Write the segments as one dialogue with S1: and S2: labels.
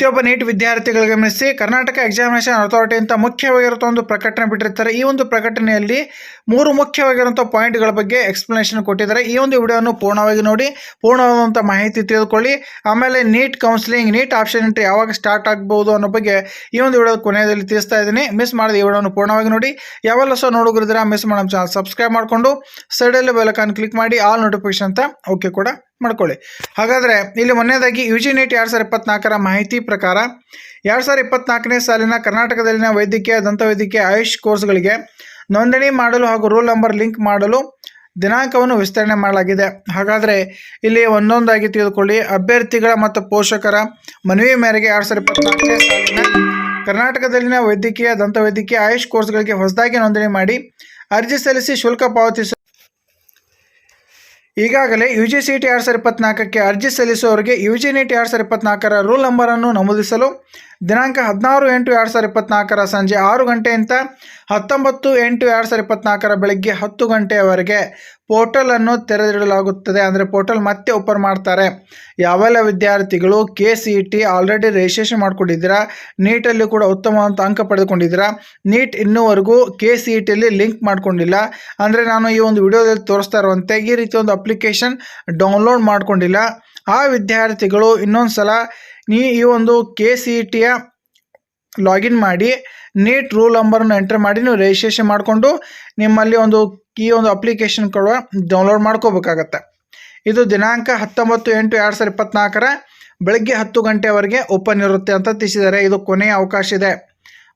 S1: ಪ್ರತಿಯೊಬ್ಬ ನೀಟ್ ವಿದ್ಯಾರ್ಥಿಗಳಿಗೆ ಗಮನಿಸಿ ಕರ್ನಾಟಕ ಎಕ್ಸಾಮಿನೇಷನ್ ಅಥಾರಿಟಿ ಅಂತ ಮುಖ್ಯವಾಗಿರುವಂಥ ಒಂದು ಪ್ರಕಟಣೆ ಬಿಟ್ಟಿರ್ತಾರೆ. ಈ ಒಂದು ಪ್ರಕಟಣೆಯಲ್ಲಿ ಮೂರು ಮುಖ್ಯವಾಗಿರುವಂಥ ಪಾಯಿಂಟ್ಗಳ ಬಗ್ಗೆ ಎಕ್ಸ್ಪ್ಲನೇಷನ್ ಕೊಟ್ಟಿದ್ದಾರೆ. ಈ ಒಂದು ವಿಡಿಯೋವನ್ನು ಪೂರ್ಣವಾಗಿ ನೋಡಿ ಪೂರ್ಣವಾದಂಥ ಮಾಹಿತಿ ತಿಳಿದುಕೊಳ್ಳಿ. ಆಮೇಲೆ NEET counselling NEET option entry ಯಾವಾಗ ಸ್ಟಾರ್ಟ್ ಆಗ್ಬೋದು ಅನ್ನೋ ಬಗ್ಗೆ ಈ ಒಂದು ವಿಡಿಯೋ ಕೊನೆಯಲ್ಲಿ ತಿಳಿಸ್ತಾ ಇದ್ದೀನಿ. ಮಿಸ್ ಮಾಡಿದ ಈ ವಿಡಿಯೋವನ್ನು ಪೂರ್ಣವಾಗಿ ನೋಡಿ. ಯಾವೆಲ್ಲ ಸಹ ನೋಡೋಗಿದ್ದೀರಾ ಮಿಸ್ ಮಾಡೋ ಚಾನಲ್ ಸಬ್ಸ್ಕ್ರೈಬ್ ಮಾಡಿಕೊಂಡು ಸೈಡಲ್ಲಿ ಬೆಲಕಾನ್ ಕ್ಲಿಕ್ ಮಾಡಿ ಆಲ್ ನೋಟಿಫಿಕೇಶನ್ ಅಂತ ಓಕೆ ಕೂಡ. ಮಾಡ್ಕೊಳ್ಳಿ. ಹಾಗಾದರೆ ಇಲ್ಲಿ ಮೊನ್ನೆದಾಗಿ ಯು ಜಿ ನೀಟ್ ಎರಡು ಸಾವಿರದ ಇಪ್ಪತ್ನಾಲ್ಕರ ಮಾಹಿತಿ ಪ್ರಕಾರ ಎರಡು ಸಾವಿರದ ಇಪ್ಪತ್ನಾಲ್ಕನೇ ಸಾಲಿನ ಕರ್ನಾಟಕದಲ್ಲಿನ ವೈದ್ಯಕೀಯ ದಂತವೈದ್ಯಕೀಯ ಆಯುಷ್ ಕೋರ್ಸ್ಗಳಿಗೆ ನೋಂದಣಿ ಮಾಡಲು ಹಾಗೂ ರೋಲ್ ನಂಬರ್ ಲಿಂಕ್ ಮಾಡಲು ದಿನಾಂಕವನ್ನು ವಿಸ್ತರಣೆ ಮಾಡಲಾಗಿದೆ. ಹಾಗಾದರೆ ಇಲ್ಲಿ ಒಂದೊಂದಾಗಿ ತಿಳಿದುಕೊಳ್ಳಿ. ಅಭ್ಯರ್ಥಿಗಳ ಮತ್ತು ಪೋಷಕರ ಮನವಿ ಮೇರೆಗೆ ಎರಡು ಸಾವಿರದ ಇಪ್ಪತ್ನಾಲ್ಕನೇ ಸಾಲಿನ ಕರ್ನಾಟಕದಲ್ಲಿನ ವೈದ್ಯಕೀಯ ದಂತವೈದ್ಯಕೀಯ ಆಯುಷ್ ಕೋರ್ಸ್ಗಳಿಗೆ ಹೊಸದಾಗಿ ನೋಂದಣಿ ಮಾಡಿ ಅರ್ಜಿ ಸಲ್ಲಿಸಿ ಶುಲ್ಕ ಪಾವತಿಸ ಈಗಾಗಲೇ ಯು ಜಿ ಸಿ ಟಿ ಎರಡು ಸಾವಿರದ ಇಪ್ಪತ್ನಾಲ್ಕಕ್ಕೆ ಅರ್ಜಿ ಸಲ್ಲಿಸುವವರಿಗೆ ಯು ಜಿ ನೀಟ್ ಎರಡು ಸಾವಿರದ ಇಪ್ಪತ್ನಾಲ್ಕರ ರೂಲ್ ನಂಬರನ್ನು ನಮೂದಿಸಲು ದಿನಾಂಕ ಹದಿನಾರು ಎಂಟು ಎರಡು ಸಾವಿರದ ಇಪ್ಪತ್ನಾಲ್ಕರ ಸಂಜೆ ಆರು ಗಂಟೆಯಿಂದ ಹತ್ತೊಂಬತ್ತು ಎಂಟು ಎರಡು ಸಾವಿರದ ಇಪ್ಪತ್ನಾಲ್ಕರ ಬೆಳಗ್ಗೆ ಹತ್ತು ಗಂಟೆಯವರೆಗೆ ಪೋರ್ಟಲನ್ನು ತೆರೆದಿಡಲಾಗುತ್ತದೆ. ಅಂದರೆ ಪೋರ್ಟಲ್ ಮತ್ತೆ ಓಪನ್ ಮಾಡ್ತಾರೆ. ಯಾವೆಲ್ಲ ವಿದ್ಯಾರ್ಥಿಗಳು K C E T already registration ಮಾಡಿಕೊಂಡಿದ್ದೀರಾ? ನೀಟಲ್ಲಿ ಕೂಡ ಉತ್ತಮವಾದಂಥ ಅಂಕ ಪಡೆದುಕೊಂಡಿದ್ದೀರಾ? ನೀಟ್ ಇನ್ನೂವರೆಗೂ ಕೆ ಸಿ ಇ ಟಿಯಲ್ಲಿ ಲಿಂಕ್ ಮಾಡ್ಕೊಂಡಿಲ್ಲ. ಅಂದರೆ ನಾನು ಈ ಒಂದು ವಿಡಿಯೋದಲ್ಲಿ ತೋರಿಸ್ತಾ ಇರುವಂತೆ ಈ ರೀತಿ ಒಂದು ಅಪ್ಲಿಕೇಶನ್ ಡೌನ್ಲೋಡ್ ಮಾಡ್ಕೊಂಡಿಲ್ಲ. ಆ ವಿದ್ಯಾರ್ಥಿಗಳು ಇನ್ನೊಂದು ಸಲ ನೀ ಈ ಒಂದು ಕೆ ಸಿ ಟಿಯ ಲಾಗಿನ್ ಮಾಡಿ ನೀಟ್ ರೂಲ್ ನಂಬರನ್ನು ಎಂಟರ್ ಮಾಡಿ ನೀವು ರಿಜಿಸ್ಟ್ರೇಷನ್ ಮಾಡಿಕೊಂಡು ನಿಮ್ಮಲ್ಲಿ ಒಂದು ಈ ಒಂದು ಅಪ್ಲಿಕೇಶನ್ ಕೂಡ ಡೌನ್ಲೋಡ್ ಮಾಡ್ಕೋಬೇಕಾಗತ್ತೆ. ಇದು ದಿನಾಂಕ ಹತ್ತೊಂಬತ್ತು ಎಂಟು ಎರಡು ಸಾವಿರದ ಇಪ್ಪತ್ತ್ನಾಲ್ಕರ ಬೆಳಗ್ಗೆ ಹತ್ತು ಗಂಟೆವರೆಗೆ ಓಪನ್ ಇರುತ್ತೆ ಅಂತ ತಿಳಿಸಿದ್ದಾರೆ. ಇದು ಕೊನೆಯ ಅವಕಾಶ ಇದೆ.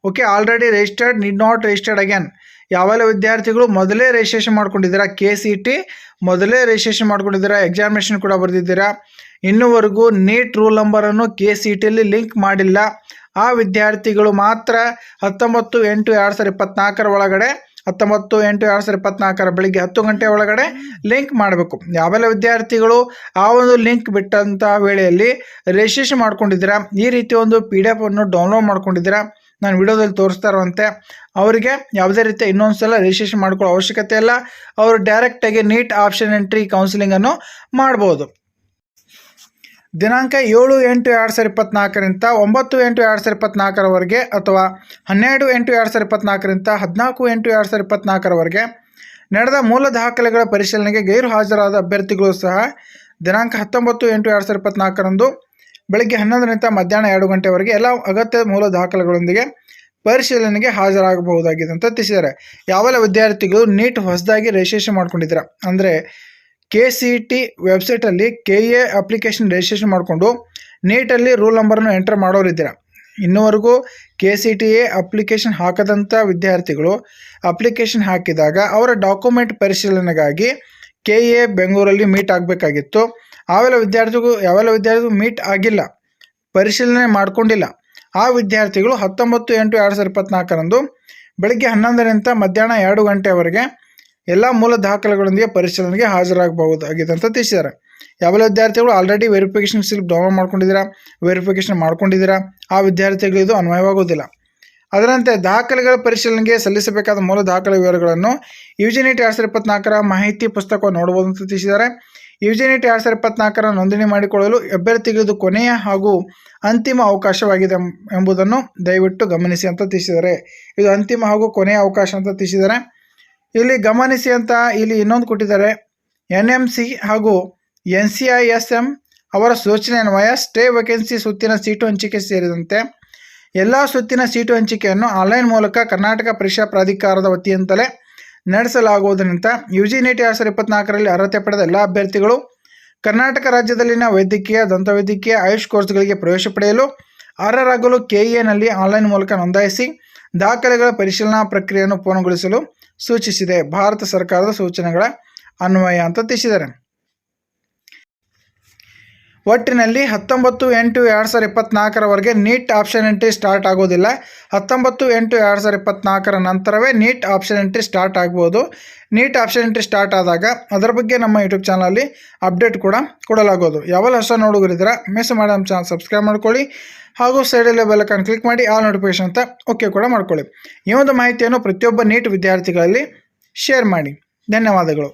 S1: Okay already registered need not registered again ಯಾವೆಲ್ಲ ವಿದ್ಯಾರ್ಥಿಗಳು ಮೊದಲೇ ರಿಜಿಸ್ಟ್ರೇಷನ್ ಮಾಡ್ಕೊಂಡಿದ್ದೀರಾ? ಕೆ ಸಿ ಟಿ ಮೊದಲೇ ರಿಜಿಸ್ಟ್ರೇಷನ್ ಮಾಡ್ಕೊಂಡಿದ್ದೀರಾ? ಎಕ್ಸಾಮಿನೇಷನ್ ಕೂಡ ಬರೆದಿದ್ದೀರಾ? ಇನ್ನೂವರೆಗೂ ನೀಟ್ ರೂಲ್ ನಂಬರನ್ನು ಕೆ ಸಿ ಟಿಯಲ್ಲಿ ಲಿಂಕ್ ಮಾಡಿಲ್ಲ. ಆ ವಿದ್ಯಾರ್ಥಿಗಳು ಮಾತ್ರ ಹತ್ತೊಂಬತ್ತು, ಎಂಟು, ಎರಡು ಸಾವಿರದ ಇಪ್ಪತ್ನಾಲ್ಕರ ಒಳಗಡೆ, ಹತ್ತೊಂಬತ್ತು, ಎಂಟು, ಎರಡು ಸಾವಿರದ ಇಪ್ಪತ್ನಾಲ್ಕರ ಬೆಳಿಗ್ಗೆ ಹತ್ತು ಗಂಟೆ ಒಳಗಡೆ ಲಿಂಕ್ ಮಾಡಬೇಕು. ಯಾವೆಲ್ಲ ವಿದ್ಯಾರ್ಥಿಗಳು ಆ ಒಂದು ಲಿಂಕ್ ಬಿಟ್ಟಂಥ ವೇಳೆಯಲ್ಲಿ ರಿಜಿಸ್ಟ್ರೇಷನ್ ಮಾಡ್ಕೊಂಡಿದ್ದೀರಾ? ಈ ರೀತಿ ಒಂದು ಪಿ ಡಿ ಎಫನ್ನು ಡೌನ್ಲೋಡ್ ಮಾಡ್ಕೊಂಡಿದ್ದೀರಾ? ನಾನು ವಿಡಿಯೋದಲ್ಲಿ ತೋರಿಸ್ತಾ ಇರುವಂತೆ, ಅವರಿಗೆ ಯಾವುದೇ ರೀತಿ ಇನ್ನೊಂದು ಸಲ ರಿಜಿಸ್ಟ್ರೇಷನ್ ಮಾಡ್ಕೊಳ್ಳೋ ಅವಶ್ಯಕತೆ ಇಲ್ಲ. ಅವರು ಡೈರೆಕ್ಟಾಗಿ ನೀಟ್ ಆಪ್ಷನ್ ಎಂಟ್ರಿ ಕೌನ್ಸಿಲಿಂಗನ್ನು ಮಾಡ್ಬೋದು. ದಿನಾಂಕ ಏಳು ಎಂಟು ಎರಡು ಸಾವಿರ ಇಪ್ಪತ್ನಾಲ್ಕರಿಂದ ಒಂಬತ್ತು ಎಂಟು ಎರಡು ಸಾವಿರ ಇಪ್ಪತ್ನಾಲ್ಕರವರೆಗೆ ಅಥವಾ ಹನ್ನೆರಡು ಎಂಟು ಎರಡು ಸಾವಿರ ಇಪ್ಪತ್ನಾಲ್ಕರಿಂದ ಹದಿನಾಲ್ಕು ಎಂಟು ಎರಡು ಸಾವಿರ ಇಪ್ಪತ್ನಾಲ್ಕರವರೆಗೆ ನಡೆದ ಮೂಲ ದಾಖಲೆಗಳ ಪರಿಶೀಲನೆಗೆ ಗೈರು ಹಾಜರಾದ ಅಭ್ಯರ್ಥಿಗಳು ಸಹ ದಿನಾಂಕ ಹತ್ತೊಂಬತ್ತು ಎಂಟು ಎರಡು ಸಾವಿರ ಇಪ್ಪತ್ನಾಲ್ಕರಂದು ಬೆಳಗ್ಗೆ ಹನ್ನೊಂದರಿಂದ ಮಧ್ಯಾಹ್ನ ಎರಡು ಗಂಟೆವರೆಗೆ ಎಲ್ಲ ಅಗತ್ಯ ಮೂಲ ದಾಖಲೆಗಳೊಂದಿಗೆ ಪರಿಶೀಲನೆಗೆ ಹಾಜರಾಗಬಹುದಾಗಿದೆ ಅಂತ ತಿಳಿಸಿದ್ದಾರೆ ಯಾವೆಲ್ಲ ವಿದ್ಯಾರ್ಥಿಗಳು ನೀಟ್ ಹೊಸದಾಗಿ ರಿಜಿಸ್ಟ್ರೇಷನ್ ಮಾಡ್ಕೊಂಡಿದ್ದೀರ? ಅಂದರೆ ಕೆ ಸಿ ಟಿ ವೆಬ್ಸೈಟಲ್ಲಿ ಕೆ ಎ ಅಪ್ಲಿಕೇಶನ್ ರಿಜಿಸ್ಟ್ರೇಷನ್ ಮಾಡಿಕೊಂಡು ನೀಟಲ್ಲಿ ರೂಲ್ ನಂಬರನ್ನು ಎಂಟರ್ ಮಾಡೋರಿದ್ದೀರ ಇನ್ನುವರೆಗೂ K C T A application ಹಾಕದಂಥ ವಿದ್ಯಾರ್ಥಿಗಳು ಅಪ್ಲಿಕೇಶನ್ ಹಾಕಿದಾಗ ಅವರ ಡಾಕ್ಯುಮೆಂಟ್ ಪರಿಶೀಲನೆಗಾಗಿ ಕೆ ಎ ಬೆಂಗಳೂರಲ್ಲಿ ಮೀಟ್ ಆಗಬೇಕಾಗಿತ್ತು. ಆವೆಲ್ಲ ವಿದ್ಯಾರ್ಥಿಗಳು ಯಾವೆಲ್ಲ ವಿದ್ಯಾರ್ಥಿಗಳು ಮೀಟ್ ಆಗಿಲ್ಲ, ಪರಿಶೀಲನೆ ಮಾಡಿಕೊಂಡಿಲ್ಲ. ಆ ವಿದ್ಯಾರ್ಥಿಗಳು ಹತ್ತೊಂಬತ್ತು ಎಂಟು ಎರಡು ಸಾವಿರದ ಇಪ್ಪತ್ನಾಲ್ಕರಂದು ಬೆಳಗ್ಗೆ ಹನ್ನೊಂದರಿಂದ ಮಧ್ಯಾಹ್ನ ಎರಡು ಗಂಟೆವರೆಗೆ ಎಲ್ಲ ಮೂಲ ದಾಖಲೆಗಳೊಂದಿಗೆ ಪರಿಶೀಲನೆಗೆ ಹಾಜರಾಗಬಹುದಾಗಿದೆ ಅಂತ ತಿಳಿಸಿದ್ದಾರೆ. ಯಾವೆಲ್ಲ ವಿದ್ಯಾರ್ಥಿಗಳು ಆಲ್ರೆಡಿ ವೆರಿಫಿಕೇಷನ್ ಸ್ಲಿಪ್ ಡೌನ್ಲೋಡ್ ಮಾಡ್ಕೊಂಡಿದ್ದೀರಾ ವೆರಿಫಿಕೇಶನ್ ಮಾಡ್ಕೊಂಡಿದ್ದೀರಾ, ಆ ವಿದ್ಯಾರ್ಥಿಗಳು ಇದು ಅನ್ವಯವಾಗುವುದಿಲ್ಲ. ಅದರಂತೆ ದಾಖಲೆಗಳ ಪರಿಶೀಲನೆಗೆ ಸಲ್ಲಿಸಬೇಕಾದ ಮೂಲ ದಾಖಲೆ ವಿವರಗಳನ್ನು ಯುಜಿನಿಟ್ ಎರಡು ಸಾವಿರದ ಇಪ್ಪತ್ನಾಲ್ಕರ ಮಾಹಿತಿ ಪುಸ್ತಕವನ್ನು ನೋಡಬಹುದು ಅಂತ ತಿಳಿಸಿದ್ದಾರೆ. ಯುಜಿನಿಟ್ ಎರಡು ಸಾವಿರದ ಇಪ್ಪತ್ನಾಲ್ಕರ ನೋಂದಣಿ ಮಾಡಿಕೊಳ್ಳಲು ಅಭ್ಯರ್ಥಿಗಳದು ಕೊನೆಯ ಹಾಗೂ ಅಂತಿಮ ಅವಕಾಶವಾಗಿದೆ ಎಂಬುದನ್ನು ದಯವಿಟ್ಟು ಗಮನಿಸಿ ಅಂತ ತಿಳಿಸಿದ್ದಾರೆ. ಇದು ಅಂತಿಮ ಹಾಗೂ ಕೊನೆಯ ಅವಕಾಶ ಅಂತ ತಿಳಿಸಿದ್ದಾರೆ. ಇಲ್ಲಿ ಗಮನಿಸಿ ಅಂತ ಇಲ್ಲಿ ಇನ್ನೊಂದು ಕೊಟ್ಟಿದ್ದಾರೆ. ಎನ್ ಎಂ ಸಿ ಹಾಗೂ N C I S M ಅವರ ಸೂಚನೆ ಅನ್ವಯ ಸ್ಟೇ ವೇಕೆನ್ಸಿ ಸುತ್ತಿನ ಸೀಟು ಹಂಚಿಕೆ ಸೇರಿದಂತೆ ಎಲ್ಲ ಸುತ್ತಿನ ಸೀಟು ಹಂಚಿಕೆಯನ್ನು ಆನ್ಲೈನ್ ಮೂಲಕ ಕರ್ನಾಟಕ ಪರೀಕ್ಷಾ ಪ್ರಾಧಿಕಾರದ ವತಿಯಿಂದಲೇ ನಡೆಸಲಾಗುವುದರಿಂದ ಯು ಜಿ ನೀಟ್ ಎರಡು ಸಾವಿರದ ಇಪ್ಪತ್ನಾಲ್ಕರಲ್ಲಿ ಅರ್ಹತೆ ಪಡೆದ ಎಲ್ಲ ಅಭ್ಯರ್ಥಿಗಳು ಕರ್ನಾಟಕ ರಾಜ್ಯದಲ್ಲಿನ ವೈದ್ಯಕೀಯ, ದಂತವೈದ್ಯಕೀಯ, ಆಯುಷ್ ಕೋರ್ಸ್ಗಳಿಗೆ ಪ್ರವೇಶ ಪಡೆಯಲು ಅರ್ಹರಾಗಲು ಕೆ ಎನಲ್ಲಿ ಆನ್ಲೈನ್ ಮೂಲಕ ನೋಂದಾಯಿಸಿ ದಾಖಲೆಗಳ ಪರಿಶೀಲನಾ ಪ್ರಕ್ರಿಯೆಯನ್ನು ಪೂರ್ಣಗೊಳಿಸಲು ಸೂಚಿಸಿದೆ. ಭಾರತ ಸರ್ಕಾರದ ಸೂಚನೆಗಳ ಅನ್ವಯ ಅಂತ ತಿಳಿಸಿದ್ದಾರೆ. ಒಟ್ಟಿನಲ್ಲಿ ಹತ್ತೊಂಬತ್ತು ಎಂಟು ಎರಡು ಸಾವಿರ ಇಪ್ಪತ್ತ್ನಾಲ್ಕರವರೆಗೆ ನೀಟ್ ಆಪ್ಷನ್ ಎಂಟ್ರಿ ಸ್ಟಾರ್ಟ್ ಆಗೋದಿಲ್ಲ. ಹತ್ತೊಂಬತ್ತು ಎಂಟು ಎರಡು ಸಾವಿರ ಇಪ್ಪತ್ತ್ನಾಲ್ಕರ ನಂತರವೇ ನೀಟ್ ಆಪ್ಷನ್ ಎಂಟ್ರಿ ಸ್ಟಾರ್ಟ್ ಆಗ್ಬೋದು. ನೀಟ್ ಆಪ್ಷನ್ ಎಂಟ್ರಿ ಸ್ಟಾರ್ಟ್ ಆದಾಗ ಅದರ ಬಗ್ಗೆ ನಮ್ಮ ಯೂಟ್ಯೂಬ್ ಚಾನಲಲ್ಲಿ ಅಪ್ಡೇಟ್ ಕೂಡ ಕೊಡಲಾಗೋದು. ಯಾವೆಲ್ಲ ಹೊಸ ನೋಡುಗರಿದ್ರೆ ಮಿಸ್ ಮಾಡಿ ನಮ್ಮ ಚಾನಲ್ ಸಬ್ಸ್ಕ್ರೈಬ್ ಮಾಡ್ಕೊಳ್ಳಿ. ಹಾಗೂ ಸೈಡಲ್ಲೇ ಬೆಲಕನ್ ಕ್ಲಿಕ್ ಮಾಡಿ ಆಲ್ ನೋಟಿಫಿಕೇಶನ್ ಅಂತ ಓಕೆ ಕೂಡ ಮಾಡ್ಕೊಳ್ಳಿ. ಈ ಒಂದು ಮಾಹಿತಿಯನ್ನು ಪ್ರತಿಯೊಬ್ಬ ನೀಟ್ ವಿದ್ಯಾರ್ಥಿಗಳಲ್ಲಿ ಶೇರ್ ಮಾಡಿ. ಧನ್ಯವಾದಗಳು.